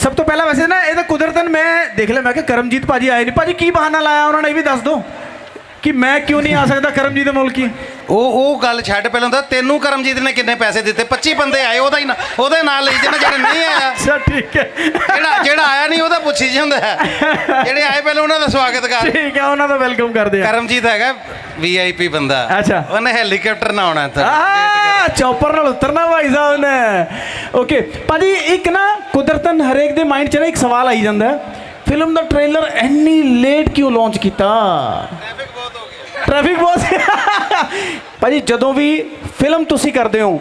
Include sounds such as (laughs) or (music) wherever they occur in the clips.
ਸਭ ਤੋਂ ਪਹਿਲਾਂ ਵੈਸੇ ਨਾ ਇਹ ਤਾਂ ਕੁਦਰਤਨ ਮੈਂ ਦੇਖ ਲਿਆ, ਮੈਂ ਕਿ ਕਰਮਜੀਤ ਭਾਜੀ ਆਏ ਨਹੀਂ ਭਾਜੀ ਕੀ ਬਹਾਨਾ ਲਾਇਆ, ਉਹਨਾਂ ਨੇ ਇਹ ਵੀ ਦੱਸ ਦਿਓ। ਕਿ ਮੈਂ ਕਿਉਂ ਨਹੀਂ ਆ ਸਕਦਾ ਕਰਮਜੀਤ ਦੇ ਮੁਲਕੀ ਉਹ ਉਹ ਗੱਲ ਛੱਡ ਪਹਿਲਾਂ ਤਾਂ ਤੈਨੂੰ ਕਰਮਜੀਤ ਨੇ ਕਿੰਨੇ ਪੈਸੇ ਦਿੱਤੇ? 25 ਬੰਦੇ ਆਏ ਉਹਦਾ ਹੀ ਨਾ ਉਹਦੇ ਨਾਲ ਲਈ ਜਾਣਾ ਜਿਹੜੇ ਨਹੀਂ ਆਇਆ। ਅੱਛਾ ਠੀਕ ਹੈ। ਜਿਹੜਾ ਜਿਹੜਾ ਆਇਆ ਨਹੀਂ ਉਹਦਾ ਪੁੱਛੀ ਜਾਂਦਾ ਜਿਹੜੇ ਆਏ ਪਹਿਲਾਂ ਉਹਨਾਂ ਦਾ ਸਵਾਗਤ ਕਰ। ਠੀਕ ਹੈ ਉਹਨਾਂ ਦਾ ਵੈਲਕਮ ਕਰਦੇ ਆ ਕਰਮਜੀਤ ਹੈਗਾ ਵੀਆਈਪੀ ਬੰਦਾ। ਅੱਛਾ। ਉਹਨੇ ਹੈਲੀਕਾਪਟਰ ਨਾ ਆਉਣਾ ਇੱਥੇ। ਆਹ ਚੌਪਰ ਨਾਲ ਉਤਰਨਾ ਭਾਈ ਸਾਹਿਬ ਨੇ। ਓਕੇ ਭਾਜੀ ਇੱਕ ਨਾ ਕੁਦਰਤਨ ਹਰੇਕ ਦੇ ਮਾਈਂਡ 'ਚ ਨਾ ਇੱਕ ਸਵਾਲ ਆਈ ਜਾਂਦਾ ਫਿਲਮ ਦਾ ਟ੍ਰੇਲਰ ਇੰਨੀ ਲੇਟ ਕਿਉਂ ਲਾਂਚ ਕੀਤਾ? ਟ੍ਰੈਫਿਕ ਬਹੁਤ ਭਾਜੀ, ਜਦੋਂ ਵੀ ਫਿਲਮ ਤੁਸੀਂ ਕਰਦੇ ਹੋ,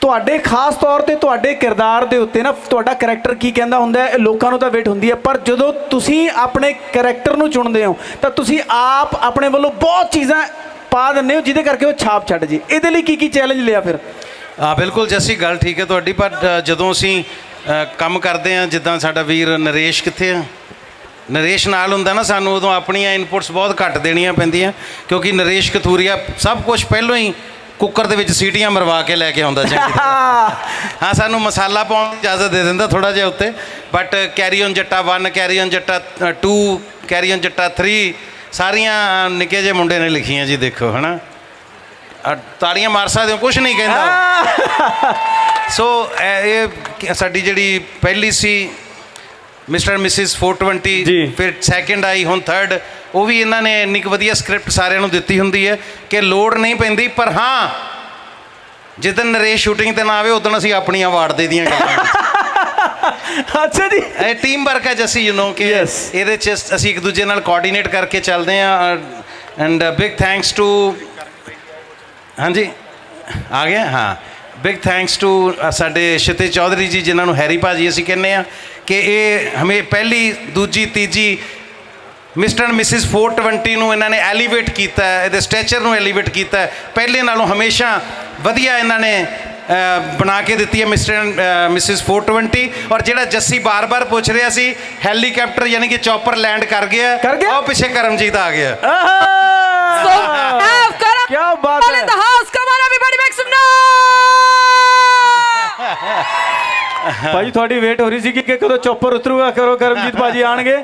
ਤੁਹਾਡੇ ਖਾਸ ਤੌਰ ਤੇ ਤੁਹਾਡੇ ਕਿਰਦਾਰ ਦੇ ਉੱਤੇ ਨਾ ਤੁਹਾਡਾ ਕੈਰੈਕਟਰ ਕੀ ਕਹਿੰਦਾ ਹੁੰਦਾ ਹੈ, ਲੋਕਾਂ ਨੂੰ ਤਾਂ ਵੇਟ ਹੁੰਦੀ ਹੈ, ਪਰ ਜਦੋਂ ਤੁਸੀਂ ਆਪਣੇ ਕੈਰੈਕਟਰ ਨੂੰ ਚੁਣਦੇ ਹੋ, ਤਾਂ ਤੁਸੀਂ ਆਪ ਆਪਣੇ ਵੱਲੋਂ ਬਹੁਤ ਚੀਜ਼ਾਂ ਪਾ ਦਿੰਦੇ ਹੋ, ਜਿਹਦੇ ਕਰਕੇ ਉਹ ਛਾਪ ਛੱਡ ਜੇ। ਇਹਦੇ ਲਈ ਕੀ ਕੀ ਚੈਲੰਜ ਲਿਆ ਫਿਰ? ਹਾਂ, ਬਿਲਕੁਲ ਜੱਸੀ, ਗੱਲ ਠੀਕ ਹੈ ਤੁਹਾਡੀ, ਪਰ ਜਦੋਂ ਅਸੀਂ ਕੰਮ ਕਰਦੇ ਹਾਂ, ਜਿੱਦਾਂ ਸਾਡਾ ਵੀਰ ਨਰੇਸ਼ ਕਿੱਥੇ ਆ? ਨਰੇਸ਼ ਨਾਲ ਹੁੰਦਾ ਨਾ ਸਾਨੂੰ ਉਦੋਂ ਆਪਣੀਆਂ ਇਨਪੁਟਸ ਬਹੁਤ ਘੱਟ ਦੇਣੀਆਂ ਪੈਂਦੀਆਂ ਕਿਉਂਕਿ ਨਰੇਸ਼ ਕਥੂਰੀਆ ਸਭ ਕੁਝ ਪਹਿਲਾਂ ਹੀ ਕੁੱਕਰ ਦੇ ਵਿੱਚ ਸੀਟੀਆਂ ਮਰਵਾ ਕੇ ਲੈ ਕੇ ਆਉਂਦਾ ਚੰਗੀ ਤਰ੍ਹਾਂ (laughs) ਹਾਂ ਸਾਨੂੰ ਮਸਾਲਾ ਪਾਉਣ ਦੀ ਇਜਾਜ਼ਤ ਦੇ ਦਿੰਦਾ ਥੋੜਾ ਜਿਹਾ ਉੱਤੇ but Carry On Jatta 1 Carry On Jatta 2 Carry On Jatta 3 ਸਾਰੀਆਂ ਨਿੱਕੇ ਜਿਹੇ ਮੁੰਡੇ ਨੇ ਲਿਖੀਆਂ ਜੀ ਦੇਖੋ ਹਨਾ। ਤਾੜੀਆਂ ਮਾਰ ਸਕਦੇ ਹੋ ਕੁਝ ਨਹੀਂ ਕਹਿੰਦਾ। ਸੋ ਇਹ ਸਾਡੀ ਜਿਹੜੀ ਪਹਿਲੀ ਸੀ ਮਿਸਟਰ ਮਿਸਿਸ 420 ਜੀ। ਫਿਰ ਸੈਕਿੰਡ ਆਈ ਹੁਣ ਥਰਡ ਉਹ ਵੀ ਇਹਨਾਂ ਨੇ ਇੰਨੀ ਕੁ ਵਧੀਆ ਸਕ੍ਰਿਪਟ ਸਾਰਿਆਂ ਨੂੰ ਦਿੱਤੀ ਹੁੰਦੀ ਹੈ ਕਿ ਲੋੜ ਨਹੀਂ ਪੈਂਦੀ ਪਰ ਹਾਂ ਜਿੱਦਨ ਨਰੇਸ਼ ਸ਼ੂਟਿੰਗ ਤੇ ਨਾ ਆਵੇ ਉਦੋਂ ਅਸੀਂ ਆਪਣੀ ਅਵਾਰਡ ਦੇ ਦੀਆਂ ਗੱਲਾਂ (laughs) ਅੱਛਾ ਜੀ। ਇਹ ਟੀਮ ਵਰਕ ਹੈ ਜਸੀ ਯੂ نو ਕਿ Yes. ਇਹਦੇ ਚ ਅਸੀਂ ਇੱਕ ਦੂਜੇ ਨਾਲ ਕੋਆਰਡੀਨੇਟ ਕਰਕੇ ਚੱਲਦੇ ਹਾਂ ਐਂਡ ਬਿਗ ਥੈਂਕਸ ਟੂ ਹਾਂਜੀ। ਆ ਗਿਆ? ਹਾਂ। ਬਿਗ ਥੈਂਕਸ ਟੂ ਸਾਡੇ ਸ਼ਿਤੇ ਚੌਧਰੀ ਜੀ ਜਿਨ੍ਹਾਂ ਨੂੰ ਹੈਰੀ ਭਾਜੀ ਅਸੀਂ ਕਹਿੰਦੇ ਆ ਕਿ ਇਹ ਹਮੇ ਪਹਿਲੀ ਦੂਜੀ ਤੀਜੀ ਮਿਸਟਰ ਐਂਡ ਮਿਸਿਸ 420 ਨੂੰ ਇਹਨਾਂ ਨੇ ਐਲੀਵੇਟ ਕੀਤਾ ਇਹਦੇ ਸਟੈਚਰ ਨੂੰ ਐਲੀਵੇਟ ਕੀਤਾ ਪਹਿਲੇ ਨਾਲੋਂ ਹਮੇਸ਼ਾ ਵਧੀਆ ਇਹਨਾਂ ਨੇ ਬਣਾ ਕੇ ਦਿੱਤੀ ਹੈ ਮਿਸਟਰ ਐਂਡ ਮਿਸਿਸ 420 ਔਰ ਜਿਹੜਾ ਜੱਸੀ ਬਾਰ-ਬਾਰ ਪੁੱਛ ਰਿਹਾ ਸੀ ਹੈਲੀਕਾਪਟਰ ਯਾਨੀ ਕਿ ਚੌਪਰ ਲੈਂਡ ਕਰ ਗਿਆ। ਉਹ ਪਿੱਛੇ ਕਰਮਜੀਤ ਆ ਗਿਆ। ਕੀ ਬਾਤ ਹੈ। ਹਾਊਸ ਕਮਾਨਾ ਵੀ ਬੜੀ ਮੈਕਸਿਮ ਨਾ ਭਾਜੀ ਤੁਹਾਡੀ ਵੇਟ ਹੋ ਰਹੀ ਸੀ ਕਿ ਕਦੋਂ ਚੌਪਰ ਉਤਰੂਗਾ? ਕਰੋ ਕਰਮਜੀਤ ਭਾਜੀ ਆਣਗੇ।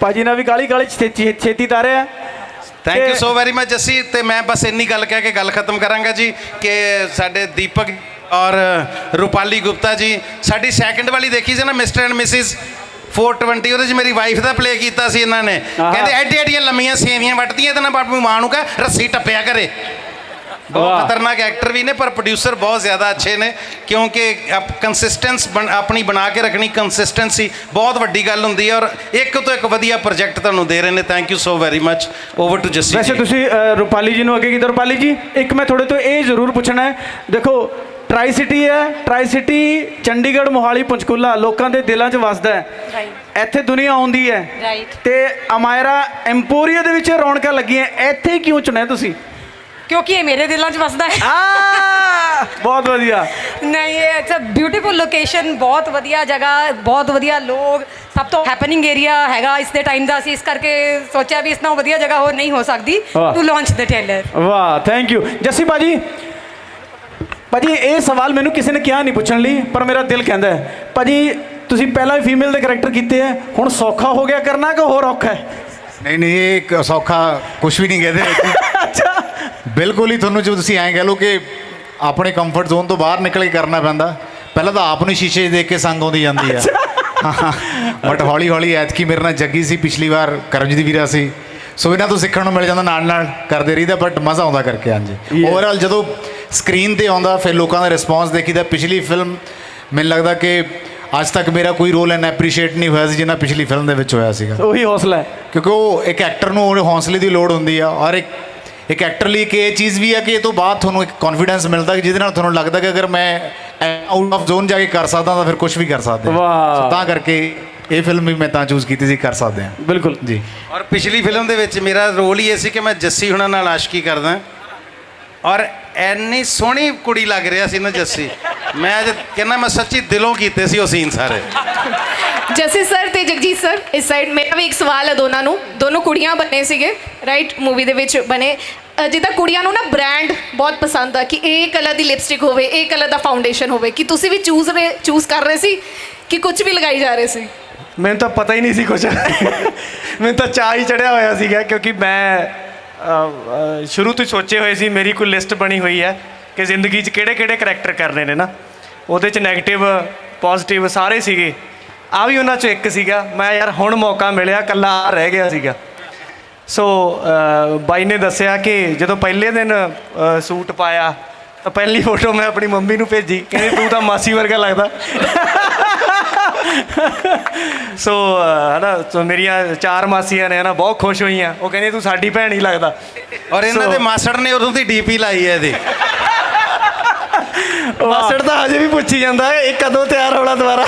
ਭਾਜੀ ਨਾਲ ਵੀ ਕਾਲੀ ਕਾਲੀ ਛੇਤੀ ਛੇਤੀ ਤਾਰਿਆ thank you so very much Jassi. ਤੇ ਮੈਂ ਬਸ ਇੰਨੀ ਗੱਲ ਕਹਿ ਕੇ ਗੱਲ ਖਤਮ ਕਰਾਂਗਾ ਜੀ ਕਿ ਸਾਡੇ ਦੀਪਕ ਔਰ ਰੂਪਾਲੀ ਗੁਪਤਾ ਜੀ ਸਾਡੀ ਸੈਕੰਡ ਵਾਲੀ ਦੇਖੀ ਸੀ ਨਾ ਮਿਸਟਰ ਐਂਡ ਮਿਸਿਸ 420 ਉਹਦੇ 'ਚ ਮੇਰੀ ਵਾਈਫ ਦਾ ਪਲੇ ਕੀਤਾ ਸੀ ਇਹਨਾਂ ਨੇ। ਕਹਿੰਦੇ ਐਡੀ ਐਡੀਆਂ ਲੰਮੀਆਂ ਸੇਵੀਆਂ ਵੱਟਦੀਆਂ ਤੇ ਨਾ ਬਾਪੂ ਮਾਂ ਨੂੰ ਕਹ ਰੱਸੀ ਟੱਪਿਆ ਕਰੇ। ਬਹੁਤ। ਖਤਰਨਾਕ ਐਕਟਰ ਵੀ ਨੇ ਪਰ ਪ੍ਰੋਡਿਊਸਰ ਬਹੁਤ ਜ਼ਿਆਦਾ ਅੱਛੇ ਨੇ ਕਿਉਂਕਿ ਕੰਸਿਸਟੈਂਸ ਆਪਣੀ ਬਣਾ ਕੇ ਰੱਖਣੀ ਕੰਸਿਸਟੈਂਸੀ ਬਹੁਤ ਵੱਡੀ ਗੱਲ ਹੁੰਦੀ ਹੈ ਔਰ ਇੱਕ ਤੋਂ ਇੱਕ ਵਧੀਆ ਪ੍ਰੋਜੈਕਟ ਤੁਹਾਨੂੰ ਦੇ ਰਹੇ ਨੇ। Thank you so very much over to Jassi ਵੈਸੇ ਤੁਸੀਂ ਰੂਪਾਲੀ ਜੀ ਨੂੰ ਅੱਗੇ ਕਿਧਰ? ਰੂਪਾਲੀ ਜੀ ਇੱਕ ਮੈਂ ਤੁਹਾਡੇ ਤੋਂ ਇਹ ਜ਼ਰੂਰ ਪੁੱਛਣਾ ਹੈ। ਦੇਖੋ ਟਰਾਈ ਸਿਟੀ ਹੈ ਟਰਾਈ ਸਿਟੀ ਚੰਡੀਗੜ੍ਹ ਮੋਹਾਲੀ ਪੰਚਕੂਲਾ ਲੋਕਾਂ ਦੇ ਦਿਲਾਂ 'ਚ ਵਸਦਾ ਹੈ. ਇੱਥੇ ਦੁਨੀਆ ਆਉਂਦੀ ਹੈ. ਤੇ ਅਮਾਇਰਾ ਐਮਪੋਰੀਆ ਦੇ ਵਿੱਚ ਰੌਣਕਾਂ ਲੱਗੀਆਂ। ਇੱਥੇ ਕਿਉਂ ਚੁਣਿਆ ਤੁਸੀਂ? ਕਿਉਂਕਿ ਇਹ ਮੇਰੇ ਦਿਲਾਂ 'ਚ ਵਸਦਾ ਹੈ। ਆ ਬਹੁਤ ਵਧੀਆ। ਨਹੀਂ ਇਹ ਇਟਸ ਅ ਬਿਊਟੀਫੁਲ ਲੋਕੇਸ਼ਨ ਬਹੁਤ ਵਧੀਆ ਜਗ੍ਹਾ ਬਹੁਤ ਵਧੀਆ ਲੋਕ ਸਭ ਤੋਂ ਹੈਪਨਿੰਗ ਏਰੀਆ ਹੈਗਾ ਇਸ ਦੇ ਟਾਈਮ ਦਾ। ਅਸੀਂ ਇਸ ਕਰਕੇ ਸੋਚਿਆ ਵੀ ਇਸ ਨਾਲੋਂ ਵਧੀਆ ਜਗ੍ਹਾ ਹੋਰ ਨਹੀਂ ਹੋ ਸਕਦੀ। ਵਾਹ। ਟੂ ਲਾਂਚ ਦ ਟ੍ਰੇਲਰ ਵਾਹ ਥੈਂਕ ਯੂ ਜੱਸੀ ਭਾਜੀ ਭਾਜੀ ਇਹ ਸਵਾਲ ਮੈਨੂੰ ਕਿਸੇ ਨੇ ਕਿਹਾ ਨਹੀਂ ਪੁੱਛਣ ਲਈ ਪਰ ਮੇਰਾ ਦਿਲ ਕਹਿੰਦਾ ਹੈ। ਭਾਜੀ ਤੁਸੀਂ ਪਹਿਲਾਂ ਵੀ ਫੀਮੇਲ ਦੇ ਕੈਰੈਕਟਰ ਕੀਤੇ ਹੈ ਹੁਣ ਸੌਖਾ ਹੋ ਗਿਆ ਕਰਨਾ ਕਿ ਹੋਰ ਔਖਾ ਹੈ? ਨਹੀਂ ਨਹੀਂ ਇਹ ਇੱਕ ਸੌਖਾ ਕੁਝ ਵੀ ਨਹੀਂ ਕਹਦੇ। (laughs) ਅੱਛਾ। ਬਿਲਕੁਲ ਹੀ ਤੁਹਾਨੂੰ ਜੋ ਤੁਸੀਂ ਐਂ ਕਹਿ ਲਓ ਕਿ ਆਪਣੇ ਕੰਫਰਟ ਜ਼ੋਨ ਤੋਂ ਬਾਹਰ ਨਿਕਲ ਕੇ ਕਰਨਾ ਪੈਂਦਾ। ਪਹਿਲਾਂ ਤਾਂ ਆਪ ਨੂੰ ਸ਼ੀਸ਼ੇ 'ਚ ਦੇਖ ਕੇ ਸੰਗ ਆਉਂਦੀ ਜਾਂਦੀ ਆ। ਬਟ ਹੌਲੀ ਹੌਲੀ ਐਤਕੀ ਮੇਰੇ ਨਾਲ ਜੱਗੀ ਸੀ ਪਿਛਲੀ ਵਾਰ ਕਰਮਜੀਤ ਵੀਰਾ ਸੀ। ਸੋ ਇਹਨਾਂ ਤੋਂ ਸਿੱਖਣ ਨੂੰ ਮਿਲ ਜਾਂਦਾ ਨਾਲ ਨਾਲ ਕਰਦੇ ਰਹੀਦਾ ਬਟ ਮਜ਼ਾ ਆਉਂਦਾ ਕਰਕੇ ਹਾਂਜੀ. ਓਵਰਆਲ ਜਦੋਂ ਸਕਰੀਨ ਤੇ ਆਉਂਦਾ ਫਿਰ ਲੋਕਾਂ ਦਾ ਰਿਸਪੌਂਸ ਦੇਖੀਦਾ ਪਿਛਲੀ ਫਿਲਮ ਮੈਨੂੰ ਲੱਗਦਾ ਕਿ ਅੱਜ ਤੱਕ ਮੇਰਾ ਕੋਈ ਰੋਲ ਐਨ ਐਪਰੀਸ਼ੀਏਟ ਨਹੀਂ ਹੋਇਆ ਸੀ ਜਿੰਨਾ ਪਿਛਲੀ ਫਿਲਮ ਦੇ ਵਿੱਚ ਹੋਇਆ ਸੀਗਾ। ਉਹੀ ਹੌਸਲਾ ਹੈ। ਕਿਉਂਕਿ ਉਹ ਇੱਕ ਐਕਟਰ ਨੂੰ ਹੌਸਲੇ ਦੀ ਲੋੜ ਹੁੰਦੀ ਆ ਔਰ ਇੱਕ ਇੱਕ ਐਕਟਰ ਲਈ ਕਿ ਇਹ ਚੀਜ਼ ਵੀ ਆ ਕਿ ਇਹ ਤੋਂ ਬਾਅਦ ਤੁਹਾਨੂੰ ਇੱਕ ਕੌਨਫੀਡੈਂਸ ਮਿਲਦਾ ਕਿ ਜਿਹਦੇ ਨਾਲ ਤੁਹਾਨੂੰ ਲੱਗਦਾ ਕਿ ਅਗਰ ਮੈਂ ਆਊਟ ਆਫ ਜ਼ੋਨ ਜਾ ਕੇ ਕਰ ਸਕਦਾ ਤਾਂ ਫਿਰ ਕੁਝ ਵੀ ਕਰ ਸਕਦੇ ਹਾਂ। ਤਾਂ ਕਰਕੇ ਇਹ ਫਿਲਮ ਵੀ ਮੈਂ ਤਾਂ ਚੂਜ਼ ਕੀਤੀ ਸੀ ਕਰ ਸਕਦੇ ਹਾਂ। ਬਿਲਕੁਲ। ਜੀ। ਔਰ ਪਿਛਲੀ ਫਿਲਮ ਦੇ ਵਿੱਚ ਮੇਰਾ ਰੋਲ ਹੀ ਇਹ ਸੀ ਕਿ ਮੈਂ ਜੱਸੀ ਹੁਣਾਂ ਨਾਲ ਆਸ਼ਕੀ ਕਰਦਾ। ਔਰ ਐਨੀ ਸੋਹਣੀ ਕੁੜੀ ਲੱਗ ਰਿਹਾ ਸੀ ਨਾ ਜੱਸੀ। ਮੈਂ ਅੱਜ ਕਹਿੰਦਾ ਮੈਂ ਸੱਚੀ ਦਿਲੋਂ ਕੀਤੇ ਸੀ ਉਹ ਸੀਨ ਸਾਰੇ। ਜਸੀ ਸਰ ਤੇ ਜਗਜੀਤ ਸਰ ਇਸ ਸਾਈਡ ਮੇਰਾ ਵੀ ਇੱਕ ਸਵਾਲ ਹੈ ਦੋਨਾਂ ਨੂੰ। ਦੋਨੋਂ ਕੁੜੀਆਂ ਬਣੇ ਸੀਗੇ ਰਾਈਟ ਮੂਵੀ ਦੇ ਵਿੱਚ ਬਣੇ। ਅ, ਜਿੱਦਾਂ ਕੁੜੀਆਂ ਨੂੰ ਨਾ ਬ੍ਰਾਂਡ ਬਹੁਤ ਪਸੰਦ ਆ ਕਿ ਇਹ ਕਲਰ ਦੀ ਲਿਪਸਟਿਕ ਹੋਵੇ ਇਹ ਕਲਰ ਦਾ ਫਾਊਂਡੇਸ਼ਨ ਹੋਵੇ। ਕਿ ਤੁਸੀਂ ਵੀ ਚੂਜ਼ ਰੇ ਚੂਜ਼ ਕਰ ਰਹੇ ਸੀ ਕਿ ਕੁਝ ਵੀ ਲਗਾਈ ਜਾ ਰਹੇ ਸੀ? ਮੈਨੂੰ ਤਾਂ ਪਤਾ ਹੀ ਨਹੀਂ ਸੀ ਕੁਝ ਮੈਨੂੰ ਤਾਂ ਚਾਹ ਹੀ ਚੜਿਆ ਹੋਇਆ ਸੀਗਾ ਕਿਉਂਕਿ ਮੈਂ ਅ, ਅ, ਸ਼ੁਰੂ ਤੋਂ ਹੀ ਸੋਚੇ ਹੋਏ ਸੀ ਮੇਰੀ ਕੋਈ ਲਿਸਟ ਬਣੀ ਹੋਈ ਹੈ। ਕਿ ਜ਼ਿੰਦਗੀ 'ਚ ਕਿਹੜੇ ਕਿਹੜੇ ਕਰੈਕਟਰ ਕਰਨੇ ਨੇ ਨਾ ਉਹਦੇ 'ਚ 네ਗੇਟਿਵ ਪੋਜ਼ਿਟਿਵ ਸਾਰੇ ਸੀਗੇ। ਆ ਵੀ ਉਹਨਾਂ 'ਚੋਂ ਇੱਕ ਸੀਗਾ ਮੈਂ ਯਾਰ ਹੁਣ ਮੌਕਾ ਮਿਲਿਆ ਕੱਲਾ ਰਹਿ ਗਿਆ ਸੀਗਾ। ਸੋ ਬਾਈ ਨੇ ਦੱਸਿਆ ਕਿ ਜਦੋਂ ਪਹਿਲੇ ਦਿਨ ਸੂਟ ਪਾਇਆ ਤਾਂ ਪਹਿਲੀ ਫੋਟੋ ਮੈਂ ਆਪਣੀ ਮੰਮੀ ਨੂੰ ਭੇਜੀ ਕਹਿੰਦੀ ਤੂੰ ਤਾਂ ਮਾਸੀ ਵਰਗਾ ਲੱਗਦਾ। ਸੋ ਹਨਾ ਸੋ ਮੇਰੀਆਂ ਚਾਰ ਮਾਸੀਆਂ ਨੇ ਹਨਾ ਬਹੁਤ ਖੁਸ਼ ਹੋਈਆਂ। ਉਹ ਕਹਿੰਦੇ ਤੂੰ ਸਾਡੀ ਭੈਣ ਹੀ ਲੱਗਦਾ। ਔਰ ਇਹਨਾਂ ਦੇ ਮਾਸੜ ਨੇ ਉਦੋਂ ਦੀ ਡੀਪੀ ਲਾਈ ਹੈ ਇਹਦੀ। ਮਾਸਟਰ ਤਾਂ ਹਜੇ ਵੀ ਪੁੱਛੀ ਜਾਂਦਾ ਹੈ, ਇਹ ਕਦੋਂ ਤਿਆਰ ਹੋਣਾ ਦੁਬਾਰਾ?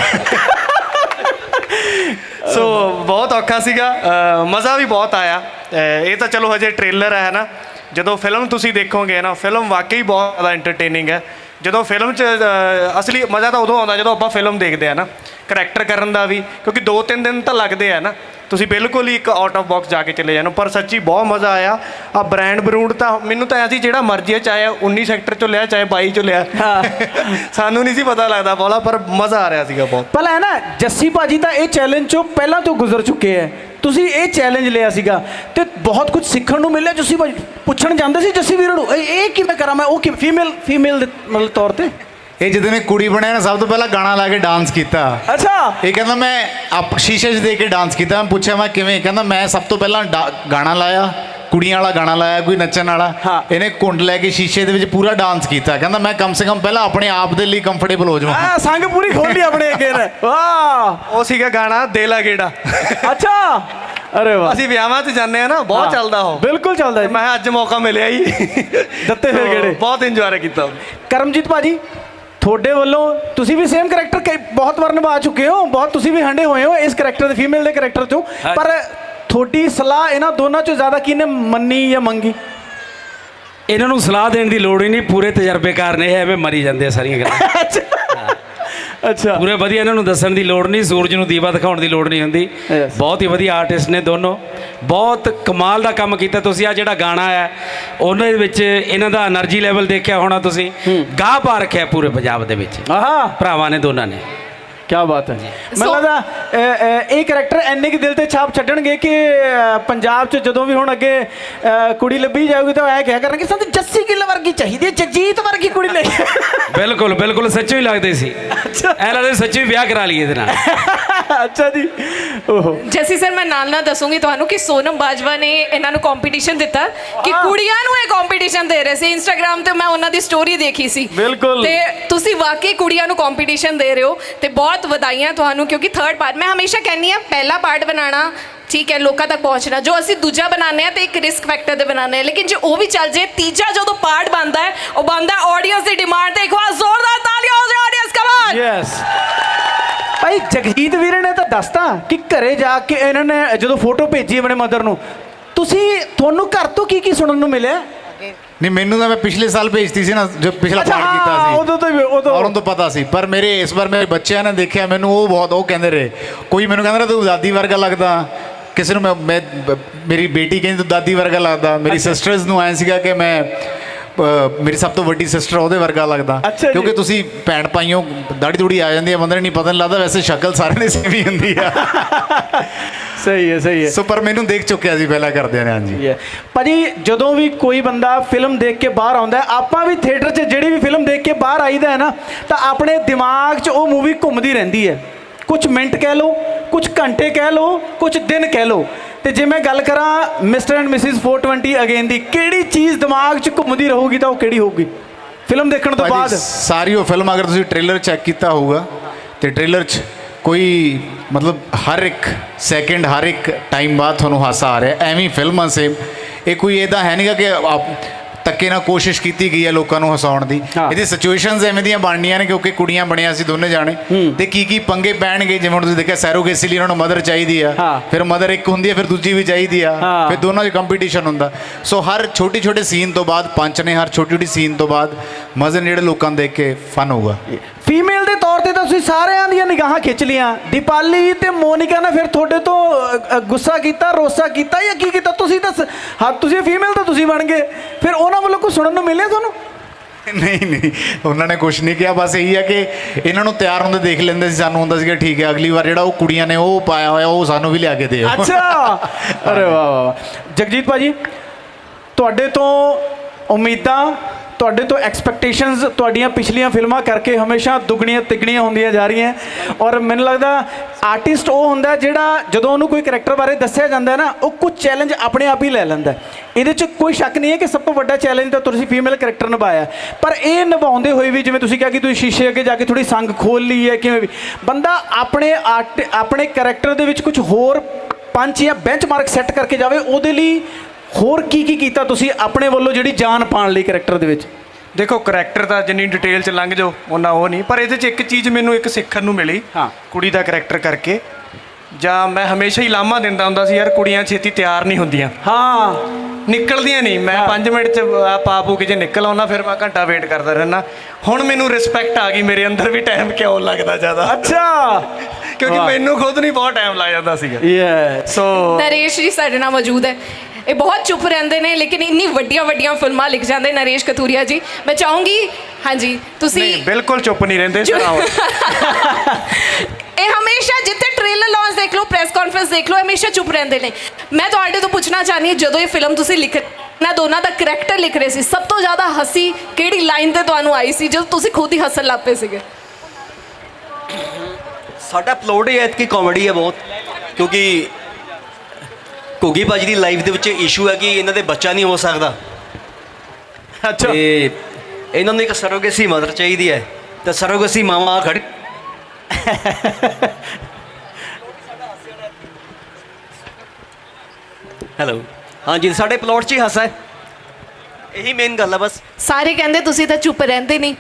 ਸੋ ਬਹੁਤ ਔਖਾ ਸੀਗਾ। ਮਜ਼ਾ ਵੀ ਬਹੁਤ ਆਇਆ। ਇਹ ਤਾਂ ਚਲੋ ਹਜੇ ਟ੍ਰੇਲਰ ਹੈ ਨਾ? ਜਦੋਂ ਫਿਲਮ ਤੁਸੀਂ ਦੇਖੋਗੇ ਨਾ? ਫਿਲਮ ਵਾਕਈ ਬਹੁਤ ਜ਼ਿਆਦਾ ਐਂਟਰਟੇਨਿੰਗ ਹੈ। ਜਦੋਂ ਫਿਲਮ 'ਚ ਅਸਲੀ ਮਜ਼ਾ ਤਾਂ ਉਦੋਂ ਆਉਂਦਾ ਜਦੋਂ ਆਪਾਂ ਫਿਲਮ ਦੇਖਦੇ ਆ ਨਾ? ਕਰੈਕਟਰ ਕਰਨ ਦਾ ਵੀ, ਕਿਉਂਕਿ 2-3 ਦਿਨ ਤਾਂ ਲੱਗਦੇ ਆ ਨਾ? ਤੁਸੀਂ ਬਿਲਕੁਲ ਹੀ ਇੱਕ ਆਊਟ ਆਫ ਬਾਕਸ ਜਾ ਕੇ ਚਲੇ ਜਾਣੋ। ਪਰ ਸੱਚੀ ਬਹੁਤ ਮਜ਼ਾ ਆਇਆ। ਆ ਬ੍ਰਾਂਡ ਬਰੂਡ ਤਾਂ ਮੈਨੂੰ ਤਾਂ ਐਂ ਸੀ ਜਿਹੜਾ ਮਰਜ਼ੀ ਹੈ ਚਾਹੇ 19 ਸੈਕਟਰ ਚੋਂ ਲਿਆ ਚਾਹੇ 22 ਚੋਂ ਲਿਆ। ਸਾਨੂੰ ਨਹੀਂ ਸੀ ਪਤਾ ਲੱਗਦਾ ਬੋਲਾ ਪਰ ਮਜ਼ਾ ਆ ਰਿਹਾ ਸੀਗਾ ਬਹੁਤ। ਪਹਿਲਾਂ ਹੈ ਨਾ ਜੱਸੀ ਭਾਜੀ ਤਾਂ ਇਹ ਚੈਲੰਜ ਚੋਂ ਪਹਿਲਾਂ ਤੋਂ ਗੁਜ਼ਰ ਚੁੱਕੇ ਹੈ ਤੁਸੀਂ ਇਹ ਚੈਲੰਜ ਲਿਆ ਸੀਗਾ ਤੇ ਬਹੁਤ ਕੁਝ ਸਿੱਖਣ ਨੂੰ ਮਿਲਿਆ ਜੱਸੀ ਭਾਜੀ। ਪੁੱਛਣ ਜਾਂਦੇ ਸੀ ਜੱਸੀ ਵੀਰ ਨੂੰ ਇਹ ਕਿਵੇਂ ਕਰਾਂ ਮੈਂ? ਉਹ ਕਿ ਫੀਮੇਲ ਫੀਮੇਲ ਦੇ ਮਤਲਬ ਤੌਰ ਤੇ? ਇਹ ਜਦੋਂ ਨੇ ਕੁੜੀ ਬਣਿਆ ਨਾ ਸਭ ਤੋਂ ਪਹਿਲਾਂ ਗਾਣਾ ਲਾ ਕੇ ਡਾਂਸ ਕੀਤਾ। ਅੱਛਾ। ਇਹ ਕਹਿੰਦਾ ਮੈਂ ਆਪ ਸ਼ੀਸ਼ੇ 'ਚ ਦੇਖ ਕੇ ਡਾਂਸ ਕੀਤਾ। ਮੈਂ ਪੁੱਛਿਆ ਮੈਂ ਕਿਵੇਂ? ਕਹਿੰਦਾ ਮੈਂ ਸਭ ਤੋਂ ਪਹਿਲਾਂ ਡਾ- ਗਾਣਾ ਲਾਇਆ। ਕੁੜੀਆਂ ਵਾਲਾ ਗਾਣਾ ਲਾਇਆ ਕੋਈ ਨੱਚਣ ਵਾਲਾ। ਇਹਨੇ ਕੁੰਡ ਲੈ ਕੇ ਸ਼ੀਸ਼ੇ ਦੇ ਵਿੱਚ ਪੂਰਾ ਡਾਂਸ ਕੀਤਾ। ਕਹਿੰਦਾ ਮੈਂ ਕਮ ਸੇ ਕਮ ਪਹਿਲਾਂ ਆਪਣੇ ਆਪ ਦੇ ਲਈ ਕੰਫਰਟੇਬਲ ਹੋ ਜਾਵਾਂ। ਆ ਸੰਗ ਪੂਰੀ ਖੋਲੀ ਆਪਣੇ ਅੱਗੇ ਨੇ ਵਾਹ। ਉਹ ਸੀਗਾ ਗਾਣਾ ਦੇਲਾ ਗੇੜਾ। ਅੱਛਾ। ਅਰੇ ਵਾਹ। ਅਸੀਂ ਵਿਆਹਾਂ 'ਚ ਜਾਂਦੇ ਆ ਨਾ ਹਾਂ, ਬਹੁਤ ਚੱਲਦਾ ਉਹ। ਬਿਲਕੁਲ ਚੱਲਦਾ ਜੀ। ਮੈਂ ਕਿਹਾ ਅੱਜ ਮੌਕਾ ਮਿਲਿਆ ਹੀ ਦਿੱਤੇ ਫਿਰ ਗੇੜੇ। ਬਹੁਤ ਇੰਜੋਏ ਕੀਤਾ। ਕਰਮਜੀਤ ਭਾਜੀ ਤੁਹਾਡੇ ਵੱਲੋਂ ਤੁਸੀਂ ਵੀ ਸੇਮ ਕਰੈਕਟਰ ਬਹੁਤ ਵਾਰ ਨਿਭਾ ਚੁੱਕੇ ਹੋ ਬਹੁਤ ਤੁਸੀਂ ਵੀ ਹੰਡੇ ਹੋਏ ਹੋ ਇਸ ਕਰੈਕਟਰ ਦੇ ਫੀਮੇਲ ਦੇ ਕਰੈਕਟਰ ਤੋਂ। ਪਰ ਤੁਹਾਡੀ ਸਲਾਹ ਇਹਨਾਂ ਦੋਨਾਂ ਚੋਂ ਜ਼ਿਆਦਾ ਕਿਹਨੇ ਮੰਨੀ ਜਾਂ ਮੰਗੀ? ਇਹਨਾਂ ਨੂੰ ਸਲਾਹ ਦੇਣ ਦੀ ਲੋੜ ਹੀ ਨਹੀਂ ਪੂਰੇ ਤਜਰਬੇਕਾਰ ਨੇ ਇਹ ਐਵੇਂ ਮਰੀ ਜਾਂਦੇ ਆ ਸਾਰੀਆਂ ਗੱਲਾਂ। ਅੱਛਾ। ਪੂਰੇ ਵਧੀਆ ਇਹਨਾਂ ਨੂੰ ਦੱਸਣ ਦੀ ਲੋੜ ਨਹੀਂ ਸੂਰਜ ਨੂੰ ਦੀਵਾ ਦਿਖਾਉਣ ਦੀ ਲੋੜ ਨਹੀਂ ਹੁੰਦੀ। ਬਹੁਤ ਹੀ ਵਧੀਆ ਆਰਟਿਸਟ ਨੇ ਦੋਨੋਂ। ਬਹੁਤ ਕਮਾਲ ਦਾ ਕੰਮ ਕੀਤਾ ਤੁਸੀਂ ਆ ਜਿਹੜਾ ਗਾਣਾ ਹੈ ਉਹਨਾਂ ਦੇ ਵਿੱਚ ਇਹਨਾਂ ਦਾ એનર્ਜੀ ਲੈਵਲ ਦੇਖਿਆ ਹੋਣਾ ਤੁਸੀਂ। ਗਾਹ ਪਾ ਰੱਖਿਆ ਪੂਰੇ ਪੰਜਾਬ ਦੇ ਵਿੱਚ। ਆਹਾ। ਭਰਾਵਾਂ ਨੇ ਦੋਨਾਂ ਨੇ। ਕੀ ਬਾਤ ਹੈ ਮੈਨੂੰ ਲੱਗਦਾ ਇਹ ਕਰੈਕਟਰ ਐਨੇ ਕਿ ਦਿਲ ਤੇ ਛਾਪ ਛੱਡਣਗੇ ਕਿ ਪੰਜਾਬ 'ਚ ਜਦੋਂ ਵੀ ਹੁਣ ਅੱਗੇ ਕੁੜੀ ਲੱਭੀ ਜਾਊਗੀ ਤਾਂ ਇਹ ਕਿਹਾ ਕਰਨਗੇ ਸਾਨੂੰ ਜੱਸੀ ਗਿੱਲ ਵਰਗੀ ਚਾਹੀਦੀ ਹੈ ਜਗਜੀਤ ਵਰਗੀ ਕੁੜੀ ਲੈ ਬਿਲਕੁਲ ਬਿਲਕੁਲ ਸੱਚੋ ਹੀ ਲੱਗਦੇ ਸੀ ਅੱਛਾ ਐ ਲੱਗਦਾ ਸੱਚੀ ਹੀ ਵਿਆਹ ਕਰਾ ਲਈਏ ਇਹਦੇ ਨਾਲ ਅੱਛਾ ਜੀ ਓਹੋ ਜੈਸੀ ਸਰ ਮੈਂ ਨਾਲ ਨਾਲ ਦੱਸੂਗੀ ਤੁਹਾਨੂੰ ਕਿ ਸੋਨਮ ਬਾਜਵਾ ਨੇ ਇਹਨਾਂ ਨੂੰ ਕੰਪੀਟੀਸ਼ਨ ਦਿੱਤਾ ਕਿ ਕੁੜੀਆਂ ਨੂੰ ਇਹ ਕੰਪੀਟੀਸ਼ਨ ਦੇ ਰਹੇ ਸੀ ਇੰਸਟਾਗ੍ਰam ਤੇ ਮੈਂ ਉਹਨਾਂ ਦੀ ਸਟੋਰੀ ਦੇਖੀ ਸੀ ਬਿਲਕੁਲ। ਤੇ ਤੁਸੀਂ ਵਾਕਈ ਕੁੜੀਆਂ ਨੂੰ ਕੰਪੀਟੀਸ਼ਨ ਦੇ ਰਹੇ ਹੋ ਤੇ ਬਹੁਤ ਬਹੁਤ ਵਧਾਈਆਂ ਤੁਹਾਨੂੰ, ਕਿਉਂਕਿ ਥਰਡ ਪਾਰਟ ਮੈਂ ਹਮੇਸ਼ਾ ਕਹਿੰਨੀ ਆ ਪਹਿਲਾ ਪਾਰਟ ਬਣਾਣਾ ਠੀਕ ਹੈ, ਲੋਕਾਂ ਤੱਕ ਪਹੁੰਚਣਾ। ਜੋ ਅਸੀਂ ਦੂਜਾ ਬਣਾਉਂਦੇ ਆ ਤੇ ਇੱਕ ਰਿਸਕ ਫੈਕਟਰ ਦੇ ਬਣਾਉਂਦੇ ਆ ਲੇਕਿਨ ਜੇ ਉਹ ਵੀ ਚੱਲ ਜੇ, ਤੀਜਾ ਜਦੋਂ ਪਾਰਟ ਬਣਦਾ ਹੈ, ਉਹ ਬਣਦਾ ਆਡੀਅנס ਦੀ ਡਿਮਾਂਡ ਤੇ। ਇੱਕ ਵਾਰ ਜ਼ੋਰਦਾਰ ਤਾਲੀਆਂ ਹੋ ਜਾਏ ਆਡੀਅנס ਕਮਾਨ ਯੈਸ ਭਾਈ, ਜਗਜੀਤ ਵੀਰ ਨੇ ਤਾਂ ਦੱਸਤਾ ਕਿ ਘਰੇ ਜਾ ਕੇ ਇਹਨਾਂ ਨੇ ਜਦੋਂ ਫੋਟੋ ਭੇਜੀ ਆਪਣੇ ਮਦਰ ਨੂੰ, ਤੁਸੀਂ ਤੁਹਾਨੂੰ ਘਰ ਤੋਂ ਕੀ ਕੀ ਸੁਣਨ ਨੂੰ ਮਿਲਿਆ? ਨਹੀਂ ਮੈਨੂੰ ਤਾਂ ਮੈਂ ਪਿਛਲੇ ਸਾਲ ਭੇਜਤੀ ਸੀ ਨਾ ਜੋ ਪਿਛਲਾ ਹਾਂ ਕੀਤਾ ਸੀ। ਉਦੋਂ ਤੋਂ ਹੀ- ਉਦੋਂ ਔਰ ਉਹਨੂੰ ਤਾਂ ਪਤਾ ਸੀ। ਪਰ ਮੇਰੇ ਇਸ ਵਾਰ ਮੇਰੇ ਬੱਚਿਆਂ ਨੇ ਦੇਖਿਆ ਮੈਨੂੰ ਉਹ ਬਹੁਤ ਉਹ ਕਹਿੰਦੇ ਰਹੇ। ਕੋਈ ਮੈਨੂੰ ਕਹਿੰਦਾ ਤੂੰ ਦਾਦੀ ਵਰਗਾ ਲੱਗਦਾ। ਕਿਸੇ ਨੂੰ ਮੈਂ ਮੈਂ ਬ- ਮੇਰੀ ਬੇਟੀ ਕਹਿੰਦੀ ਤੂੰ ਦਾਦੀ ਵਰਗਾ ਲੱਗਦਾ। ਮੇਰੀ ਸਿਸਟਰਸ ਨੂੰ ਐਂ ਸੀਗਾ ਕਿ ਮੈਂ ਮੇਰੀ ਸਭ ਤੋਂ ਵੱਡੀ ਸਿਸਟਰ ਉਹਦੇ ਵਰਗਾ ਲੱਗਦਾ। ਕਿਉਂਕਿ ਤੁਸੀਂ ਭੈਣ ਭਾਈਓ ਦਾੜੀ ਦੂੜੀ ਆ ਜਾਂਦੀ ਹੈ ਬੰਦੇ ਨੂੰ ਨਹੀਂ ਪਤਾ ਨਹੀਂ ਲੱਗਦਾ ਵੈਸੇ ਸ਼ਕਲ ਸਾਰਿਆਂ ਦੀ ਸੇਮ ਹੀ ਹੁੰਦੀ ਆ। ਸਹੀ ਹੈ ਸਹੀ ਹੈ। ਸੋ ਪਰ ਮੈਨੂੰ ਦੇਖ ਚੁੱਕਿਆ ਸੀ ਪਹਿਲਾਂ ਕਰਦਿਆਂ ਨੇ ਹਾਂਜੀ। ਭਾਜੀ ਜਦੋਂ ਵੀ ਕੋਈ ਬੰਦਾ ਫਿਲਮ ਦੇਖ ਕੇ ਬਾਹਰ ਆਉਂਦਾ ਆਪਾਂ ਵੀ ਥੀਏਟਰ 'ਚ ਜਿਹੜੀ ਵੀ ਫਿਲਮ ਦੇਖ ਕੇ ਬਾਹਰ ਆਈਦਾ ਹੈ ਨਾ ਤਾਂ ਆਪਣੇ ਦਿਮਾਗ 'ਚ ਉਹ ਮੂਵੀ ਘੁੰਮਦੀ ਰਹਿੰਦੀ ਹੈ। ਕੁਝ ਮਿੰਟ ਕਹਿ ਲਓ ਕੁਝ ਘੰਟੇ ਕਹਿ ਲਓ ਕੁਝ ਦਿਨ ਕਹਿ ਲਓ। ਤੇ ਜੇ ਮੈਂ ਗੱਲ ਕਰਾਂ ਮਿਸਟਰ ਐਂਡ ਮਿਸਿਸ 420 ਅਗੇਨ ਦੀ ਕਿਹੜੀ ਚੀਜ਼ ਦਿਮਾਗ 'ਚ ਘੁੰਮਦੀ ਰਹੂਗੀ ਤਾਂ ਉਹ ਕਿਹੜੀ ਹੋਊਗੀ? ਫਿਲਮ ਦੇਖਣ ਤੋਂ ਬਾਅਦ। ਸਾਰੀ ਉਹ ਫਿਲਮ ਅਗਰ ਤੁਸੀਂ ਟ੍ਰੇਲਰ ਚੈੱਕ ਕੀਤਾ ਹੋਊਗਾ ਤੇ ਟ੍ਰੇਲਰ 'ਚ ਕੋਈ ਮਤਲਬ ਹਰ ਇੱਕ ਸੈਕਿੰਡ ਹਰ ਇੱਕ ਟਾਈਮ ਬਾਅਦ ਤੁਹਾਨੂੰ ਹਾਸਾ ਆ ਰਿਹਾ ਐਵੇਂ ਫਿਲਮਾਂ ਸੇਮ ਇਹ ਕੋਈ ਇਹਦਾ ਹੈ ਨਹੀਂਗਾ ਕਿ ਆਪ ਤੱਕੇ ਨਾਲ ਕੋਸ਼ਿਸ਼ ਕੀਤੀ ਗਈ ਹੈ ਲੋਕਾਂ ਨੂੰ ਹਸਾਉਣ ਦੀ। ਹਾਂ। ਇਹਦੀ ਸਿਚੁਏਸ਼ਨਸ ਐਵੇਂ ਦੀਆਂ ਬਣਨੀਆਂ ਨੇ ਕਿਉਂਕਿ ਕੁੜੀਆਂ ਬਣੀਆਂ ਸੀ ਦੋਨੇ ਜਾਣੇ। ਤੇ ਕੀ ਕੀ ਪੰਗੇ ਪੈਣਗੇ? ਜਿਵੇਂ ਹੁਣ ਤੁਸੀਂ ਦੇਖਿਆ ਸੈਰੋਗੇਸੀ ਲਈ ਉਹਨਾਂ ਨੂੰ ਮਦਰ ਚਾਹੀਦੀ ਆ। ਹਾਂ। ਫਿਰ ਮਦਰ ਇੱਕ ਹੁੰਦੀ ਹੈ ਫਿਰ ਦੂਜੀ ਵੀ ਚਾਹੀਦੀ ਆ। ਹਾਂ। ਫਿਰ ਦੋਨਾਂ 'ਚ ਕੰਪੀਟੀਸ਼ਨ ਹੁੰਦਾ। ਸੋ ਹਰ ਛੋਟੀ ਛੋਟੇ ਸੀਨ ਤੋਂ ਬਾਅਦ ਪੰਚ ਨੇ ਹਰ ਛੋਟੀ ਛੋਟੀ ਸੀਨ ਤੋਂ ਬਾਅਦ ਮਜ਼ੇ ਨੇ ਜਿਹੜੇ ਲੋਕਾਂ ਨੂੰ ਦੇਖ ਕੇ ਫਨ ਹੋਊਗਾ। ਫੀਮੇਲ ਦੇ ਤੌਰ ਤੇ ਤਾਂ ਤੁਸੀਂ ਸਾਰਿਆਂ ਦੀਆਂ ਨਿਗਾਹਾਂ ਖਿੱਚ ਲੀਆਂ ਦੀਪਾਲੀ ਤੇ ਮੋਨਿਕਾ ਨੇ ਫਿਰ ਤੁਹਾਡੇ ਤੋਂ ਗੁੱਸਾ ਕੀਤਾ ਰੋਸਾ ਕੀਤਾ ਜਾਂ ਕੀ ਕੀਤਾ? ਤੁਸੀਂ ਤਾਂ ਹਾਂ ਤੁਸੀਂ ਫੀਮੇਲ ਤਾਂ ਤੁਸੀਂ ਬਣ ਗਏ। ਫਿਰ ਉਹਨਾਂ ਵੱਲੋਂ ਕੁਝ ਸੁਣਨ ਨੂੰ ਮਿਲਿਆ ਤੁਹਾਨੂੰ? ਨਹੀਂ ਨਹੀਂ। ਉਹਨਾਂ ਨੇ ਕੁਝ ਨਹੀਂ ਕਿਹਾ। ਬਸ ਇਹੀ ਹੈ ਕਿ ਇਹਨਾਂ ਨੂੰ ਤਿਆਰ ਹੁੰਦੇ ਦੇਖ ਲੈਂਦੇ ਸੀ। ਸਾਨੂੰ ਹੁੰਦਾ ਸੀਗਾ ਠੀਕ ਹੈ ਅਗਲੀ ਵਾਰ ਜਿਹੜਾ ਉਹ ਕੁੜੀਆਂ ਨੇ ਉਹ ਪਾਇਆ ਹੋਇਆ ਉਹ ਸਾਨੂੰ ਵੀ ਲਿਆ ਕੇ ਦਿਓ। ਅੱਛਾ! (laughs) ਅਰੇ ਵਾਹ ਵਾਹ। ਜਗਜੀਤ ਭਾਜੀ ਤੁਹਾਡੇ ਤੋਂ ਉਮੀਦਾਂ ਤੁਹਾਡੇ ਤੋਂ ਐਕਸਪੈਕਟੇਸ਼ਨਸ ਤੁਹਾਡੀਆਂ ਪਿਛਲੀਆਂ ਫਿਲਮਾਂ ਕਰਕੇ ਹਮੇਸ਼ਾ ਦੁੱਗਣੀਆਂ ਤਿੱਗਣੀਆਂ ਹੁੰਦੀਆਂ ਜਾ ਰਹੀਆਂ। ਔਰ ਮੈਨੂੰ ਲੱਗਦਾ ਆਰਟਿਸਟ ਉਹ ਹੁੰਦਾ ਜਿਹੜਾ ਜਦੋਂ ਉਹਨੂੰ ਕੋਈ ਕੈਰੈਕਟਰ ਬਾਰੇ ਦੱਸਿਆ ਜਾਂਦਾ ਨਾ, ਉਹ ਕੁਝ ਚੈਲੰਜ ਆਪਣੇ ਆਪ ਹੀ ਲੈ ਲੈਂਦਾ ਇਹਦੇ 'ਚ ਕੋਈ ਸ਼ੱਕ ਨਹੀਂ ਹੈ ਕਿ ਸਭ ਤੋਂ ਵੱਡਾ ਚੈਲੰਜ ਤਾਂ ਤੁਸੀਂ ਫੀਮੇਲ ਕੈਰੈਕਟਰ ਨਿਭਾਇਆ ਪਰ ਇਹ ਨਿਭਾਉਂਦੇ ਹੋਏ ਵੀ ਜਿਵੇਂ ਤੁਸੀਂ ਕਿਹਾ ਕਿ ਤੁਸੀਂ ਸ਼ੀਸ਼ੇ ਅੱਗੇ ਜਾ ਕੇ ਥੋੜੀ ਸੰਗ ਖੋਲ ਲਈ ਹੈ, ਕਿਵੇਂ ਵੀ। ਬੰਦਾ ਆਪਣੇ ਆਰਟ ਆਪਣੇ ਕੈਰੈਕਟਰ ਦੇ ਵਿੱਚ ਕੁਝ ਹੋਰ ਪੰਚ ਜਾਂ ਬੈਂਚਮਾਰਕ ਸੈੱਟ ਕਰਕੇ ਜਾਵੇ, ਉਹਦੇ ਲਈ ਹੋਰ ਕੀ ਕੀ ਕੀਤਾ ਤੁਸੀਂ ਆਪਣੇ ਵੱਲੋਂ ਜਿਹੜੀ ਜਾਨ ਪਾਉਣ ਲਈ ਕੈਰੈਕਟਰ ਦੇ ਵਿੱਚ? ਦੇਖੋ ਕਰੈਕਟਰ ਤਾਂ ਜਿੰਨੀ ਡਿਟੇਲ ਚ ਲੰਘ ਜਾਓ ਉਹਨਾਂ ਉਹ ਨਹੀਂ ਪਰ ਇਹਦੇ ਚ ਇੱਕ ਚੀਜ਼ ਮੈਨੂੰ ਇੱਕ ਸਿੱਖਣ ਨੂੰ ਮਿਲੀ ਹਾਂ। ਕੁੜੀ ਦਾ ਕਰੈਕਟਰ ਕਰਕੇ। ਜਾਂ ਮੈਂ ਹਮੇਸ਼ਾ ਹੀ ਲਾਮਾ ਦਿੰਦਾ ਹੁੰਦਾ ਸੀ ਯਾਰ ਕੁੜੀਆਂ ਛੇਤੀ ਤਿਆਰ ਨਹੀਂ ਹੁੰਦੀਆਂ। ਹਾਂ। ਨਿਕਲਦੀਆਂ ਨਹੀਂ ਮੈਂ 5 ਮਿੰਟ ਚ ਆ ਪਾਪੂ ਕਿ ਜੇ ਨਿਕਲ ਆਉਣਾ ਫਿਰ ਮੈਂ ਘੰਟਾ ਵੇਟ ਕਰਦਾ ਰਹਿਣਾ ਹੁਣ ਮੈਨੂੰ ਰਿਸਪੈਕਟ ਆ ਗਈ ਮੇਰੇ ਅੰਦਰ ਵੀ ਟਾਈਮ ਕਿਉਂ ਲੱਗਦਾ ਜ਼ਿਆਦਾ? ਅੱਛਾ। ਕਿਉਂਕਿ। ਮੈਨੂੰ ਖੁਦ ਨਹੀਂ ਬਹੁਤ ਟਾਈਮ ਲੱਗ ਜਾਂਦਾ ਸੀਗਾ। ਯੈਸ ਸੋ ਨਰੇਸ਼ ਜੀ ਸਾਡੇ ਨਾਲ ਮੌਜੂਦ ਹੈ। ਇਹ ਬਹੁਤ ਚੁੱਪ ਰਹਿੰਦੇ ਨੇ ਲੇਕਿਨ ਇੰਨੀ ਵੱਡੀਆਂ ਵੱਡੀਆਂ ਫਿਲਮਾਂ ਲਿਖ ਜਾਂਦੇ ਨਰੇਸ਼ ਕਤੂਰੀਆ ਜੀ। ਮੈਂ ਚਾਹੂੰਗੀ ਹਾਂਜੀ ਤੁਸੀਂ ਨਹੀਂ ਬਿਲਕੁਲ ਚੁੱਪ ਨਹੀਂ ਰਹਿੰਦੇ ਆਓ (laughs) ਇਹ ਹਮੇਸ਼ਾ ਜਿੱਥੇ ਟ੍ਰੇਲਰ ਲਾਂਚ ਦੇਖ ਲਓ ਪ੍ਰੈਸ ਕਾਨਫਰੰਸ ਦੇਖ ਲਓ ਹਮੇਸ਼ਾ ਚੁੱਪ ਰਹਿੰਦੇ ਨੇ। ਮੈਂ ਤੁਹਾਡੇ ਤੋਂ ਪੁੱਛਣਾ ਚਾਹਨੀ ਹਾਂ ਜਦੋਂ ਇਹ ਫਿਲਮ ਤੁਸੀਂ ਲਿਖ ਨਾ ਦੋਨਾਂ ਦਾ ਕਰੈਕਟਰ ਲਿਖ ਰਹੇ ਸੀ ਸਭ ਤੋਂ ਜ਼ਿਆਦਾ ਹੱਸੀ ਕਿਹੜੀ ਲਾਈਨ ਤੇ ਤੁਹਾਨੂੰ ਆਈ ਸੀ ਜਦੋਂ ਤੁਸੀਂ ਖੁਦ ਹੀ ਹੱਸਣ ਲੱਗ ਪਏ ਸੀਗੇ? ਸਾਡਾ ਪਲੋਟ ਹੀ ਐਤਕੀ ਕਾਮੇਡੀ ਹੈ ਬਹੁਤ ਕਿਉਂਕਿ ਘੁੱਗੀ ਭਾਜੀ ਦੀ ਲਾਈਫ ਦੇ ਵਿੱਚ ਇਸ਼ੂ ਹੈ ਕਿ ਇਹਨਾਂ ਦੇ ਬੱਚਾ ਨਹੀਂ ਹੋ ਸਕਦਾ। ਅੱਛਾ। ਤੇ ਇਹਨਾਂ ਨੂੰ ਇੱਕ ਸਰੋਗੇਸੀ ਮਦਰ ਚਾਹੀਦੀ ਹੈ। ਤੇ ਸਰੋਗੇਸੀ ਮਾਵਾ ਖੜ ਹੈਲੋ ਹਾਂਜੀ ਸਾਡੇ ਪਲੋਟ 'ਚ ਹੀ ਹੱਸਾ ਹੈ। ਇਹੀ ਮੇਨ ਗੱਲ ਹੈ ਬਸ। ਸਾਰੇ ਕਹਿੰਦੇ ਤੁਸੀਂ ਤਾਂ ਚੁੱਪ ਰਹਿੰਦੇ ਨਹੀਂ।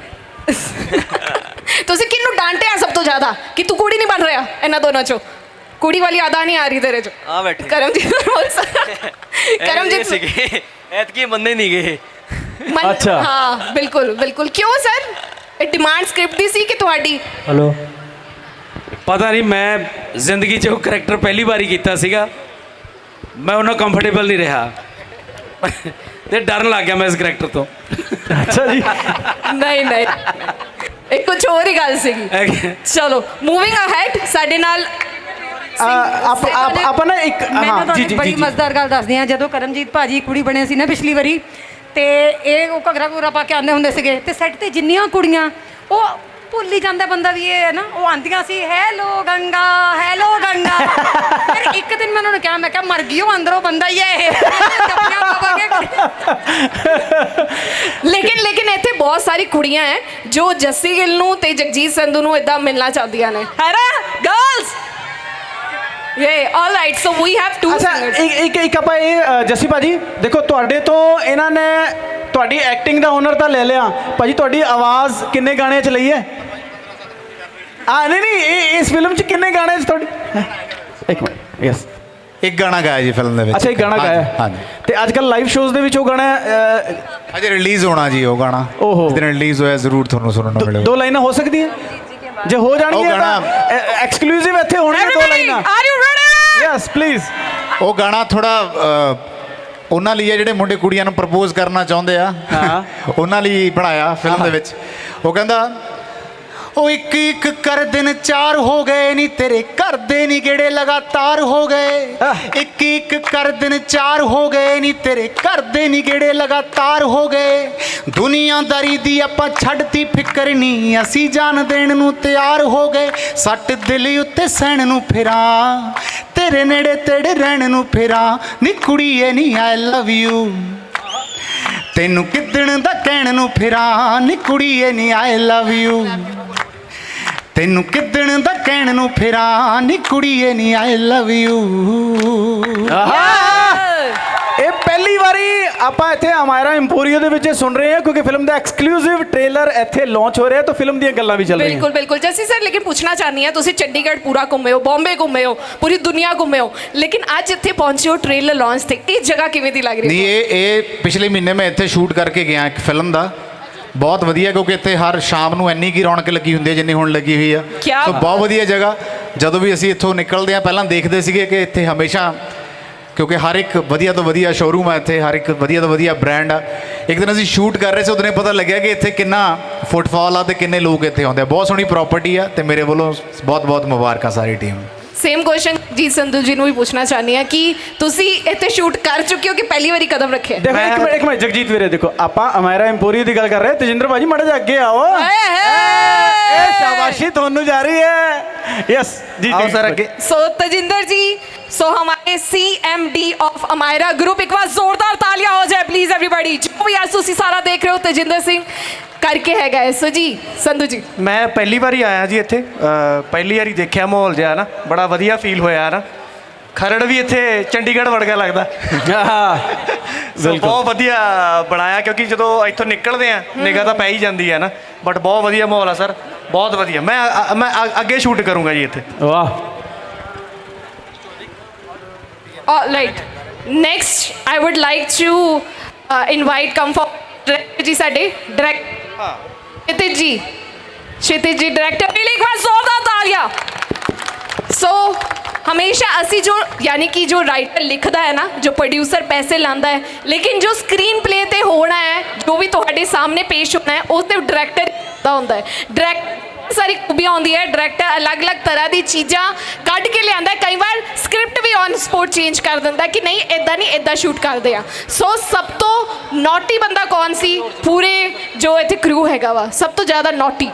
(laughs) ਤੁਸੀਂ ਕਿਹਨੂੰ ਡਾਂਟਿਆ ਸਭ ਤੋਂ ਜ਼ਿਆਦਾ ਕਿ ਤੂੰ ਕੁੜੀ ਨਹੀਂ ਬਣ ਰਿਹਾ ਇਹਨਾਂ ਦੋਨਾਂ ਚੋਂ? ਕੁੜੀ ਵਾਲੀ ਆਦਾ ਨਹੀਂ ਆ ਰਹੀ ਤੇਰੇ ਚ ਆ ਬੈਠੇ ਕਰਮਜੀਤ ਬੋਲ ਸਕਦਾ ਕਰਮਜੀਤ ਕਰਮਜੀਤ ਸੀਗੇ ਐਤਕੀ ਮੰਨੇ ਨਹੀਂ ਗਏ ਮਨ- ਅੱਛਾ। ਹਾਂ ਬਿਲਕੁਲ ਬਿਲਕੁਲ ਕਿਉਂ ਸਰ ਇਹ ਡਿਮਾਂਡ ਸਕ੍ਰਿਪਟ ਦੀ ਸੀ ਕਿ ਤੁਹਾਡੀ ਹਲੋ ਪਤਾ ਨਹੀਂ ਮੈਂ ਜ਼ਿੰਦਗੀ 'ਚ ਉਹ ਕਰੈਕਟਰ ਪਹਿਲੀ ਵਾਰੀ ਕੀਤਾ ਸੀਗਾ ਮੈਂ ਉਹਨਾਂ ਕੰਫਰਟੇਬਲ ਨਹੀਂ ਰਿਹਾ ਤੇ ਡਰਨ ਲੱਗ ਗਿਆ ਮੈਂ ਇਸ ਕਰੈਕਟਰ ਤੋਂ ਅੱਛਾ ਜੀ ਨਹੀਂ ਨਹੀਂ ਇਹ ਕੁਝ ਹੋਰ ਹੀ ਗੱਲ ਸੀਗੀ ਚਲੋ ਮੂਵਿੰਗ ਅਹੈਡ ਸਾਡੇ ਨਾਲ ਆ, ਆਪ ਆਪ ਆਪਾਂ ਨਾ ਇੱਕ ਹਾਂ ਜੀ ਜੀ ਬੜੀ ਮਜ਼ੇਦਾਰ ਗੱਲ ਦੱਸਦੀ ਹਾਂ। ਜਦੋਂ ਕਰਮਜੀਤ ਭਾਜੀ ਕੁੜੀ ਬਣੇ ਸੀ ਨਾ ਪਿਛਲੀ ਵਾਰੀ ਤੇ ਇਹ ਉਹ ਘਗਰਾ ਘੁਗਰਾ ਪਾ ਕੇ ਆਉਂਦੇ ਹੁੰਦੇ ਸੀਗੇ ਤੇ ਸੈੱਟ ਤੇ ਜਿੰਨੀਆਂ ਕੁੜੀਆਂ ਉਹ ਭੁੱਲ ਹੀ ਜਾਂਦਾ ਬੰਦਾ ਵੀ ਇਹ ਹੈ ਨਾ ਉਹ ਆਂਦੀਆਂ ਸੀ ਹੈਲੋ ਗੰਗਾ ਹੈਲੋ ਗੰਗਾ। ਫਿਰ ਇੱਕ ਦਿਨ ਮੈਂ ਉਹਨਾਂ ਨੂੰ ਕਿਹਾ ਮੈਂ ਕਿਹਾ ਮਰ ਗਈ ਉਹ ਅੰਦਰੋਂ ਬੰਦਾ ਹੀ ਹੈ ਇਹ। ਲੇਕਿਨ ਲੇਕਿਨ ਇੱਥੇ ਬਹੁਤ ਸਾਰੀ ਕੁੜੀਆਂ ਹੈ ਜੋ ਜੱਸੀ ਗਿੱਲ ਨੂੰ ਤੇ ਜਗਜੀਤ ਸੰਧੂ ਨੂੰ ਇਦਾਂ ਮਿਲਣਾ ਚਾਹੁੰਦੀਆਂ ਨੇ। ਹੈ ਨਾ? ਗਰਲਸ ਯੇ all right so we have to ਅੱਛਾ ਇੱਕ ਇੱਕ ਇੱਕ ਆਪਾਂ ਇਹ ਅ, ਜੱਸੀ ਭਾਜੀ ਦੇਖੋ ਤੁਹਾਡੇ ਤੋਂ ਇਹਨਾਂ ਨੇ ਤੁਹਾਡੀ ਐਕਟਿੰਗ ਦਾ ਹੁਨਰ ਤਾਂ ਲੈ ਲਿਆ। ਭਾਜੀ ਤੁਹਾਡੀ ਆਵਾਜ਼ ਕਿੰਨੇ ਗਾਣਿਆਂ 'ਚ ਲਈ ਹੈ? ਆ ਨਹੀਂ ਨਹੀਂ ਇਹ ਇਸ ਫਿਲਮ 'ਚ ਕਿੰਨੇ ਗਾਣੇ 'ਚ ਤੁਹਾਡੀ ਹੈਂ? ਇੱਕ ਮਿੰਟ ਯੈਸ ਇੱਕ ਗਾਣਾ ਗਾਇਆ ਜੀ ਫਿਲਮ ਦੇ ਵਿੱਚ। ਅੱਛਾ ਇੱਕ ਗਾਣਾ ਗਾਇਆ। ਹਾਂਜੀ। ਤੇ ਅੱਜ ਕੱਲ ਲਾਈਵ ਸ਼ੋਜ਼ ਦੇ ਵਿੱਚ ਉਹ ਗਾਣਾ ਅ, ਅਜੇ ਰਿਲੀਜ਼ ਹੋਣਾ ਜੀ ਉਹ ਗਾਣਾ। ਓਹੋ। ਜਿਸ ਦਿਨ ਰਿਲੀਜ਼ ਹੋਇਆ ਜ਼ਰੂਰ ਤੁਹਾਨੂੰ ਸੁਣਨ ਨੂੰ ਮਿਲੇਗਾ। ਦੋ ਲਾਈਨਾਂ ਹੋ ਸਕਦੀਆਂ? ਜੇ ਹੋ ਜਾਣਗੀਆਂ ਉਹ ਤਾਂ ਗਾਣਾ- ਐਕਸਕਲੂਸਿਵ ਇੱਥੇ ਹੋਣਗੀਆਂ ਦੋ ਲਾਈਨਾਂ। Are you ready yes please ਉਹ ਗਾਣਾ ਥੋੜਾ ਉਹਨਾਂ ਲਈ ਹੈ ਜਿਹੜੇ ਮੁੰਡੇ ਕੁੜੀਆਂ ਨੂੰ ਪ੍ਰਪੋਜ਼ ਕਰਨਾ ਚਾਹੁੰਦੇ ਆ। ਹਾਂ। ਉਹਨਾਂ ਲਈ ਬਣਾਇਆ ਫਿਲਮ ਦੇ ਵਿੱਚ। ਉਹ ਕਹਿੰਦਾ ਉਹ ਇੱਕ ਇੱਕ ਕਰ ਦਿਨ ਚਾਰ ਹੋ ਗਏ ਨਹੀਂ ਤੇਰੇ ਘਰ ਦੇ ਨਹੀਂ ਗੇੜੇ ਲਗਾਤਾਰ ਹੋ ਗਏ। ਇੱਕ ਇੱਕ ਕਰ ਦਿਨ ਚਾਰ ਹੋ ਗਏ ਨਹੀਂ ਤੇਰੇ ਘਰ ਦੇ ਨਹੀਂ ਗੇੜੇ ਲਗਾਤਾਰ ਹੋ ਗਏ। ਦੁਨੀਆਦਾਰੀ ਦੀ ਆਪਾਂ ਛੱਡਤੀ ਫਿਕਰ ਨਹੀਂ ਅਸੀਂ ਜਾਨ ਦੇਣ ਨੂੰ ਤਿਆਰ ਹੋ ਗਏ। ਸੱਟ ਦਿਲ ਉੱਤੇ ਸਹਿਣ ਨੂੰ ਫਿਰਾਂ ਤੇਰੇ ਨੇੜੇ ਤੇੜੇ ਰਹਿਣ ਨੂੰ ਫਿਰਾਂ। ਨੀ ਕੁੜੀਏ ਨੀ ਆਈ ਲਵ ਯੂ ਤੈਨੂੰ ਕਿਦਣ ਦਾ ਕਹਿਣ ਨੂੰ ਫਿਰਾਂ ਨੀ ਕੁੜੀਏ ਨੀ ਆਈ ਲਵ ਯੂ ਤੈਨੂੰ ਕਿਦਣ ਦਾ ਕਹਿਣ ਨੂੰ ਫਿਰਾਂ ਨੀ ਕੁੜੀਏ ਨੀ ਆਈ ਲਵ ਯੂ ਇਹ ਪਹਿਲੀ ਵਾਰੀ ਆਪਾਂ ਇੱਥੇ ਅਮਾਇਰਾ ਇੰਪੋਰੀਓ ਦੇ ਵਿੱਚ ਸੁਣ ਰਹੇ ਹਾਂ ਕਿਉਂਕਿ ਫਿਲਮ ਦਾ ਐਕਸਕਲੂਸਿਵ ਟ੍ਰੇਲਰ ਇੱਥੇ ਲਾਂਚ ਹੋ ਰਿਹਾ ਤਾਂ ਫਿਲਮ ਦੀਆਂ ਗੱਲਾਂ ਵੀ ਚੱਲ ਰਹੀਆਂ। ਬਿਲਕੁਲ ਬਿਲਕੁਲ। ਜੱਸੀ ਸਰ ਲੇਕਿਨ ਪੁੱਛਣਾ ਚਾਹਨੀ ਹਾਂ ਤੁਸੀਂ ਚੰਡੀਗੜ੍ਹ ਪੂਰਾ ਘੁੰਮੇ ਹੋ ਬੰਬੇ ਘੁੰਮੇ ਹੋ ਪੂਰੀ ਦੁਨੀਆ ਘੁੰਮੇ ਹੋ ਲੇਕਿਨ ਅੱਜ ਇੱਥੇ ਪਹੁੰਚੇ ਹੋ ਟ੍ਰੇਲਰ ਲਾਂਚ ਤੇ ਇਹ ਜਗ੍ਹਾ ਕਿਵੇਂ ਦੀ ਲੱਗ ਰਹੀ ਨਹੀਂ ਹੈ ਇਹ ਇਹ ਪਿਛਲੇ ਮਹੀਨੇ ਮੈਂ ਇੱਥੇ ਸ਼ੂਟ ਕਰਕੇ ਗਿਆ ਇੱਕ ਫਿਲਮ ਦਾ। ਬਹੁਤ ਵਧੀਆ ਕਿਉਂਕਿ ਇੱਥੇ ਹਰ ਸ਼ਾਮ ਨੂੰ ਇੰਨੀ ਕੀ ਰੌਣਕ ਲੱਗੀ ਹੁੰਦੀ ਹੈ ਜਿੰਨੀ ਹੁਣ ਲੱਗੀ ਹੋਈ ਆ। ਕਿਆ ਸੋ ਬਹੁਤ ਵਧੀਆ ਜਗ੍ਹਾ। ਜਦੋਂ ਵੀ ਅਸੀਂ ਇੱਥੋਂ ਨਿਕਲਦੇ ਆ ਪਹਿਲਾਂ ਦੇਖਦੇ ਸੀਗੇ ਕਿ ਇੱਥੇ ਹਮੇਸ਼ਾ ਕਿਉਂਕਿ ਹਰ ਇੱਕ ਵਧੀਆ ਤੋਂ ਵਧੀਆ ਸ਼ੋਰੂਮ ਆ ਇੱਥੇ ਹਰ ਇੱਕ ਵਧੀਆ ਤੋਂ ਵਧੀਆ ਬ੍ਰਾਂਡ ਆ। ਇੱਕ ਦਿਨ ਅਸੀਂ ਸ਼ੂਟ ਕਰ ਰਹੇ ਸੀ ਉਹਨੇ ਪਤਾ ਲੱਗਿਆ ਕਿ ਇੱਥੇ ਕਿੰਨਾ ਫੁੱਟਫਾਲ ਆ ਤੇ ਕਿੰਨੇ ਲੋਕ ਇੱਥੇ ਆਉਂਦੇ ਆ। ਬਹੁਤ ਸੋਹਣੀ ਪ੍ਰਾਪਰਟੀ ਆ ਤੇ ਮੇਰੇ ਵੱਲੋਂ ਬਹੁਤ ਬਹੁਤ ਮੁਬਾਰਕਾਂ ਸਾਰੀ ਟੀਮ ਸੇਮ ਕੁਐਸਚਨ ਜੀ ਸੰਧੂ ਜੀ ਨੂੰ ਵੀ ਪੁੱਛਣਾ ਚਾਹਨੀ ਆ ਕਿ ਤੁਸੀਂ ਇੱਥੇ ਸ਼ੂਟ ਕਰ ਚੁੱਕੇ ਹੋ ਕਿ ਪਹਿਲੀ ਵਾਰੀ ਕਦਮ ਰੱਖਿਆ ਦੇਖੋ ਇੱਕ ਮਿੰਟ ਇੱਕ ਮਿੰਟ ਜਗਜੀਤ ਵੀਰੇ ਦੇਖੋ ਆਪਾਂ ਅਮੈਰਾ ਐਮਪੋਰੀ ਦੀ ਗੱਲ ਕਰ ਰਹੇ ਤੇਜਿੰਦਰ ਭਾਜੀ ਮੜਾ ਜਾ ਅੱਗੇ ਆਓ। ਏ ਸ਼ਾਬਾਸ਼ੀ ਤੁਹਾਨੂੰ ਜਾ ਰਹੀ ਹੈ। ਯੈਸ ਜੀ ਆਓ ਸਰ ਅੱਗੇ। ਸੋ ਤਜਿੰਦਰ ਜੀ सो हमारे C M D of Amayra group एक बार जोरदार तालियां हो जाए प्लीज एवरीबॉडी जो भी आज तुसी सारा देख रहे हो तजिंदर सिंह करके है गए सो जी संधू जी ਮੈਂ ਪਹਿਲੀ ਵਾਰੀ ਆਇਆ ਜੀ ਇੱਥੇ ਅ, ਪਹਿਲੀ ਵਾਰੀ ਦੇਖਿਆ ਮਾਹੌਲ ਜਿਹਾ ਨਾ ਬੜਾ ਵਧੀਆ ਫੀਲ ਹੋਇਆ ਨਾ ਖਰੜ ਵੀ ਇੱਥੇ ਚੰਡੀਗੜ੍ਹ ਵਰਗਾ ਲੱਗਦਾ ਆਹ, ਸੋ ਬਹੁਤ ਵਧੀਆ ਬਣਾਇਆ ਕਿਉਂਕਿ ਜਦੋਂ ਇੱਥੋਂ ਨਿਕਲਦੇ ਆ ਨਿਗਾਹ ਤਾਂ ਪੈ ਹੀ ਜਾਂਦੀ ਹੈ ਨਾ ਬਟ ਬਹੁਤ ਵਧੀਆ ਮਾਹੌਲ ਆ ਸਰ ਬਹੁਤ ਵਧੀਆ ਮੈਂ ਅ- ਮੈਂ ਅ- ਅੱਗੇ ਸ਼ੂਟ ਕਰੂੰਗਾ ਜੀ ਇੱਥੇ ਵਾਹ uh, like next i would like to uh, invite come for ਜੀ ਸਾਡੇ ਡਾਇਰੈਕਟ ਹਾਂ। ਸ਼ਿਤਿਜ ਜੀ ਸ਼ਿਤਿਜ ਜੀ ਡਾਇਰੈਕਟਰ ਲਈ ਇੱਕ ਵਾਰ ਜ਼ੋਰਦਾਰ ਤਾਲੀਆਂ ਸੋ ਹਮੇਸ਼ਾ ਅਸੀਂ ਜੋ ਯਾਨੀ ਕਿ ਜੋ ਰਾਈਟਰ ਲਿਖਦਾ ਹੈ ਨਾ ਜੋ ਪ੍ਰੋਡਿਊਸਰ ਪੈਸੇ ਲਾਂਦਾ ਹੈ ਲੇਕਿਨ ਜੋ ਸਕਰੀਨ ਪਲੇ ਤੇ ਹੋਣਾ ਹੈ ਜੋ ਵੀ ਤੁਹਾਡੇ ਸਾਹਮਣੇ ਪੇਸ਼ ਹੋਣਾ ਹੈ ਉਹ ਤੇ ਡਾਇਰੈਕਟਰ ਦਾ ਹੁੰਦਾ ਹੈ। ਡਾਇਰੈਕਟਰ ਸਾਰੀ ਖੂਬੀਆਂ ਹੁੰਦੀ ਹੈ ਡਾਇਰੈਕਟਰ ਅਲੱਗ-ਅਲੱਗ ਤਰ੍ਹਾਂ ਦੀ ਚੀਜ਼ਾਂ ਕੱਢ ਕੇ ਲਿਆਂਦਾ। ਕਈ ਵਾਰ ਸਕ੍ਰਿਪਟ ਵੀ ਔਨ ਸਪੋਟ ਚੇਂਜ ਕਰ ਦਿੰਦਾ ਕਿ ਨਹੀਂ ਇਦਾਂ ਨਹੀਂ ਇਦਾਂ ਸ਼ੂਟ ਕਰਦੇ ਆ। ਸੋ ਸਭ ਤੋਂ ਨੌਟੀ ਬੰਦਾ ਕੌਣ ਸੀ? ਪੂਰੇ ਜੋ ਇੱਥੇ ਕਰੂ ਹੈਗਾ ਵਾ, ਸਭ ਤੋਂ ਜ਼ਿਆਦਾ ਨੌਟੀ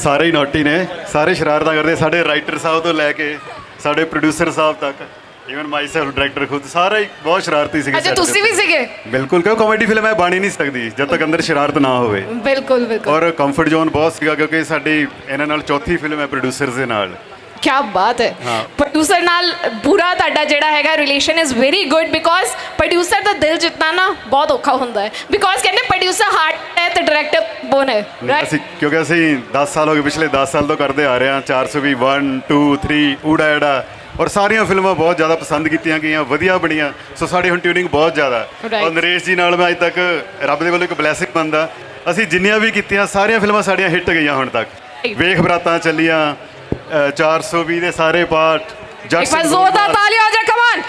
ਸਾਰੇ ਹੀ ਨੋਟੀ ਨੇ। ਸਾਰੇ ਸ਼ਰਾਰਤਾਂ ਕਰਦੇ, ਸਾਡੇ ਰਾਈਟਰ ਸਾਹਿਬ ਤੋਂ ਲੈ ਕੇ, ਸਾਡੇ ਪ੍ਰੋਡਿਊਸਰ ਸਾਹਿਬ ਤੱਕ। ਇਵਨ ਮਾਈ ਸੈਲਫ ਡਾਇਰੈਕਟਰ ਖੁਦ ਸਾਰੇ ਹੀ ਬਹੁਤ ਸ਼ਰਾਰਤੀ ਸੀਗੇ ਅੱਛਾ set ਤੁਸੀਂ ਵੀ ਸੀਗੇ? ਉੱਤੇ। ਬਿਲਕੁਲ ਕਿਉਂ? ਕਾਮੇਡੀ ਫਿਲਮ ਹੈ ਬਣ ਹੀ ਨਹੀਂ ਸਕਦੀ ਜਦ ਤੱਕ ਅੰਦਰ ਸ਼ਰਾਰਤ ਨਾ ਹੋਵੇ। ਬਿਲਕੁਲ ਬਿਲਕੁਲ। ਔਰ ਕੰਫਰਟ ਜ਼ੋਨ ਬਹੁਤ ਸੀਗਾ ਕਿਉਂਕਿ ਸਾਡੀ ਇਹਨਾਂ ਨਾਲ ਚੌਥੀ ਫਿਲਮ ਹੈ ਪ੍ਰੋਡਿਊਸਰਸ ਦੇ ਨਾਲ। ਕੀ ਬਾਤ ਹੈ। ਹਾਂ। ਪ੍ਰੋਡਿਊਸਰ ਨਾਲ ਪੂਰਾ ਤੁਹਾਡਾ ਜਿਹੜਾ ਹੈਗਾ relation is very good because producer ਦਾ ਦਿਲ ਜਿੱਤਣਾ ਨਾ ਬਹੁਤ ਔਖਾ ਹੁੰਦਾ ਹੈ। ਬਿਕੋਜ਼ ਕਹਿੰਦੇ ਪ੍ਰੋਡਿਊਸਰ ਹਾਰਟ ਹੈ ਤੇ ਡਾਇਰੈਕਟਰ ਬੋਨ ਹੈ right? ਅਸੀਂ ਕਿਉਂਕਿ ਅਸੀਂ 10 ਸਾਲ ਹੋ ਗਏ ਪਿਛਲੇ 10 ਸਾਲ ਤੋਂ ਕਰਦੇ ਆ ਰਹੇ ਹਾਂ। 420 1 2 3 ਊੜਾ ਐੜਾ ਔਰ ਸਾਰੀਆਂ ਫਿਲਮਾਂ ਬਹੁਤ ਜ਼ਿਆਦਾ ਪਸੰਦ ਕੀਤੀਆਂ ਗਈਆਂ ਵਧੀਆ ਬਣੀਆਂ। ਸੋ ਸਾਡੀ ਹੁਣ ਟਿਊਨਿੰਗ ਬਹੁਤ ਜ਼ਿਆਦਾ। Right. ਔਰ ਨਰੇਸ਼ ਜੀ ਨਾਲ ਮੈਂ ਅੱਜ ਤੱਕ ਰੱਬ ਦੇ ਵੱਲੋਂ ਇੱਕ ਬਲੇਸਿੰਗ ਮੰਨਦਾ। ਅਸੀਂ ਜਿੰਨੀਆਂ ਵੀ ਕੀਤੀਆਂ ਸਾਰੀਆਂ ਫਿਲਮਾਂ ਸਾਡੀਆਂ ਹਿੱਟ ਗਈਆਂ ਹੁਣ ਤੱਕ। Right. ਵੇਖ ਬਰਾਤਾਂ ਚੱਲੀਆਂ ਅ, 420 ਦੇ ਸਾਰੇ ਪਾਰਟ ਜੱਟ ਸਿੰਘ ਜ਼ੋਰਦਾਰ ਗੋਲਮਾਲ। ਤਾਲੀਆਂ ਹੋ ਜਾ come on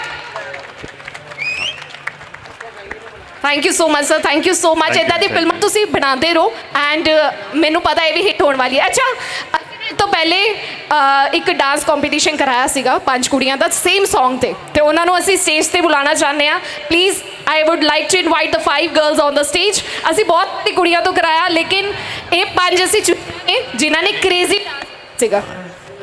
thank you so much sir thank you so much Thank you, ਇਦਾਂ ਦੀ thank ਫਿਲਮਾਂ ਤੁਸੀਂ ਬਣਾਉਂਦੇ ਰਹੋ ਐਂਡ ਮੈਨੂੰ ਪਤਾ ਇਹ ਵੀ ਹਿੱਟ ਹੋਣ ਵਾਲੀ ਹੈ। ਅੱਛਾ ਤੋਂ ਪਹਿਲੇ ਇੱਕ ਡਾਂਸ ਕੰਪੀਟੀਸ਼ਨ ਕਰਾਇਆ ਸੀਗਾ ਪੰਜ ਕੁੜੀਆਂ ਦਾ ਸੇਮ Song ਤੇ। ਤੇ ਉਹਨਾਂ ਨੂੰ ਅਸੀਂ ਸਟੇਜ ਤੇ ਬੁਲਾਉਣਾ ਚਾਹੁੰਦੇ ਆ please I would like to invite the five girls on the stage ਅਸੀਂ ਬਹੁਤ ਕੁੜੀਆਂ ਤੋਂ ਕਰਾਇਆ, ਲੇਕਿਨ ਇਹ ਪੰਜ ਅਸੀਂ ਚੁਣੇ ਜਿਨ੍ਹਾਂ ਨੇ ਕ੍ਰੇਜ਼ੀ ਸੀਗਾ।